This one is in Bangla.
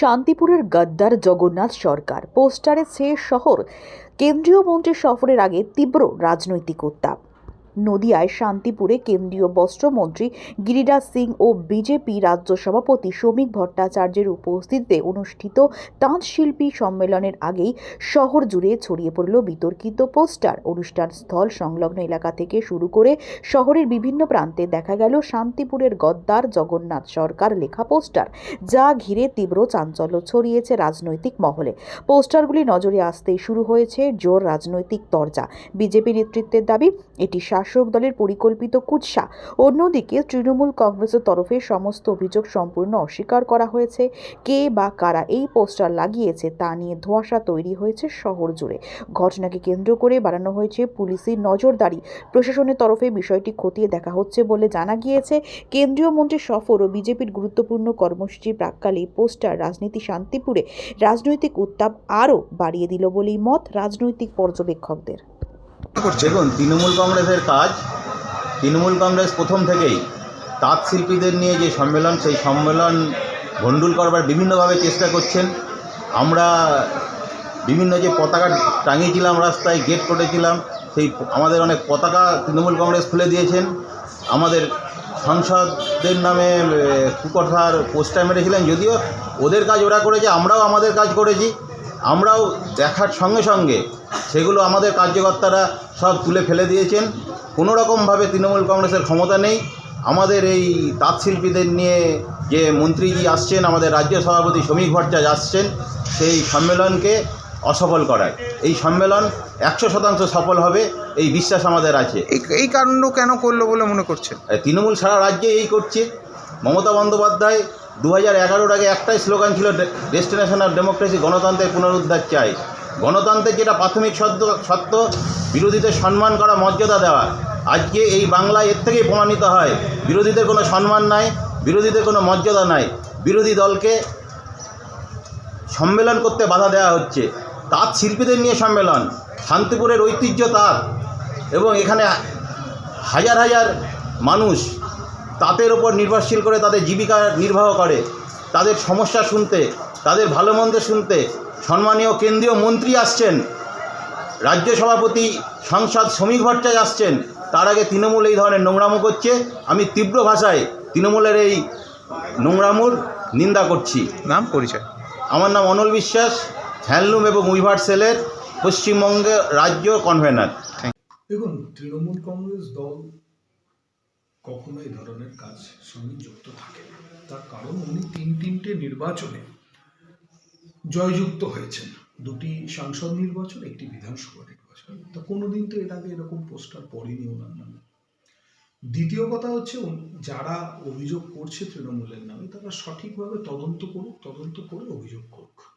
শান্তিপুরের গদ্দার জগন্নাথ সরকার। পোস্টারে সে শহর। কেন্দ্রীয় মন্ত্রী সফরের আগে তীব্র রাজনৈতিক উত্তাপ। নদিয়ায় শান্তিপুরে কেন্দ্রীয় বস্ত্রমন্ত্রী গিরিরাজ সিং ও বিজেপি রাজ্য সভাপতি শ্রমিক ভট্টাচার্যের উপস্থিতিতে অনুষ্ঠিত তাঁত শিল্পী সম্মেলনের আগেই শহর জুড়ে ছড়িয়ে পড়ল বিতর্কিত পোস্টার। অনুষ্ঠান স্থল সংলগ্ন এলাকা থেকে শুরু করে শহরের বিভিন্ন প্রান্তে দেখা গেল শান্তিপুরের গদ্দার জগন্নাথ সরকার লেখা পোস্টার, যা ঘিরে তীব্র চাঞ্চল্য ছড়িয়েছে রাজনৈতিক মহলে। পোস্টারগুলি নজরে আসতেই শুরু হয়েছে জোর রাজনৈতিক তরজা। বিজেপি নেতৃত্বের দাবি, এটি শাসক দলের পরিকল্পিত কুৎসা। অন্যদিকে তৃণমূল কংগ্রেসের তরফে সমস্ত অভিযোগ সম্পূর্ণ অস্বীকার করা হয়েছে। কে বা কারা এই পোস্টার লাগিয়েছে তা নিয়ে ধোঁয়াশা তৈরি হয়েছে শহর জুড়ে। ঘটনাকে কেন্দ্র করে বাড়ানো হয়েছে পুলিশের নজরদারি। প্রশাসনের তরফে বিষয়টি খতিয়ে দেখা হচ্ছে বলে জানা গিয়েছে। কেন্দ্রীয় মন্ত্রী সফর ও বিজেপির গুরুত্বপূর্ণ কর্মসূচির প্রাককালে পোস্টার রাজনীতি শান্তিপুরে রাজনৈতিক উত্তাপ আরও বাড়িয়ে দিল বলেই মত রাজনৈতিক পর্যবেক্ষকদের। দেখুন, তৃণমূল কংগ্রেসের কাজ, তৃণমূল কংগ্রেস প্রথম থেকেই তাঁত শিল্পীদের নিয়ে যে সম্মেলন, সেই সম্মেলন ভণ্ডুল করবার বিভিন্নভাবে চেষ্টা করছেন। আমরা বিভিন্ন যে পতাকা টাঙিয়েছিলাম, রাস্তায় গেট করেছিলাম সেই আমাদের অনেক পতাকা তৃণমূল কংগ্রেস খুলে দিয়েছেন। আমাদের সংসদের নামে কুকথার পোস্টার মেরেছিলেন। যদিও ওদের কাজ ওরা করেছে, আমরাও আমাদের কাজ করেছি। আমরাও দেখার সঙ্গে সঙ্গে সেগুলো আমাদের কার্যকর্তারা সব তুলে ফেলে দিয়েছেন। কোনো রকমভাবে তৃণমূল কংগ্রেসের ক্ষমতা নেই। আমাদের এই তাঁত শিল্পীদের নিয়ে যে মন্ত্রীজি আসছেন আমাদের রাজ্য সভাপতি শ্রমিক ভট্টাচার্য আসছেন সেই সম্মেলনকে অসফল করায় এই সম্মেলন একশো শতাংশ সফল হবে এই বিশ্বাস আমাদের আছে। এই কাণ্ড কেন করল বলে মনে করছেন? আর তৃণমূল সারা রাজ্যে এই করছে। মমতা বন্দ্যোপাধ্যায় দু হাজার এগারোর আগে একটাই স্লোগান ছিল ডেস্টিনেশন অফ ডেমোক্রেসি গণতন্ত্রের পুনরুদ্ধার চাই। গণতন্ত্রের যেটা প্রাথমিক সত্য সত্য বিরোধীদের সম্মান করা মর্যাদা দেওয়া। আজকে এই বাংলায় এর থেকেই প্রমাণিত হয়, বিরোধীদের কোনো সম্মান নাই, বিরোধীদের কোনো মর্যাদা নাই। বিরোধী দলকে সম্মেলন করতে বাধা দেওয়া হচ্ছে। তাঁত শিল্পীদের নিয়ে সম্মেলন, শান্তিপুরের ঐতিহ্য তাঁত এবং এখানে হাজার হাজার মানুষ তাঁতের ওপর নির্ভরশীল করে তাদের জীবিকা নির্বাহ করে। তাদের সমস্যা শুনতে, তাদের ভালো মন্দ শুনতে সম্মানীয় কেন্দ্রীয় মন্ত্রী আসছেন রাজ্য সভাপতি সংসদ শ্রমিক ভট্টাচার্য আসছেন তার আগে তৃণমূল এই ধরনের নোংরামো করছে। আমি তীব্র ভাষায় তৃণমূলের এই নোংরামোর নিন্দা করছি। নাম পরিচয়। আমার নাম অনল বিশ্বাস হ্যান্ডলুম এবং উইভার সেলের পশ্চিমবঙ্গে রাজ্য কনভেনার। দেখুন তৃণমূল কংগ্রেস দল কখনো এই ধরনের কাজ সঙ্গে যুক্ত থাকে তার কারণ উনি তিন তিনটে নির্বাচনে জয়যুক্ত হয়েছেন। দুটি সাংসদ নির্বাচন, একটি বিধানসভা নির্বাচন। তা কোনোদিন তো এর আগে এরকম পোস্টার পড়েনি ওনার নামে। দ্বিতীয় কথা হচ্ছে যারা অভিযোগ করছে তৃণমূলের নামে, তারা সঠিকভাবে তদন্ত করুক, তদন্ত করে অভিযোগ করুক।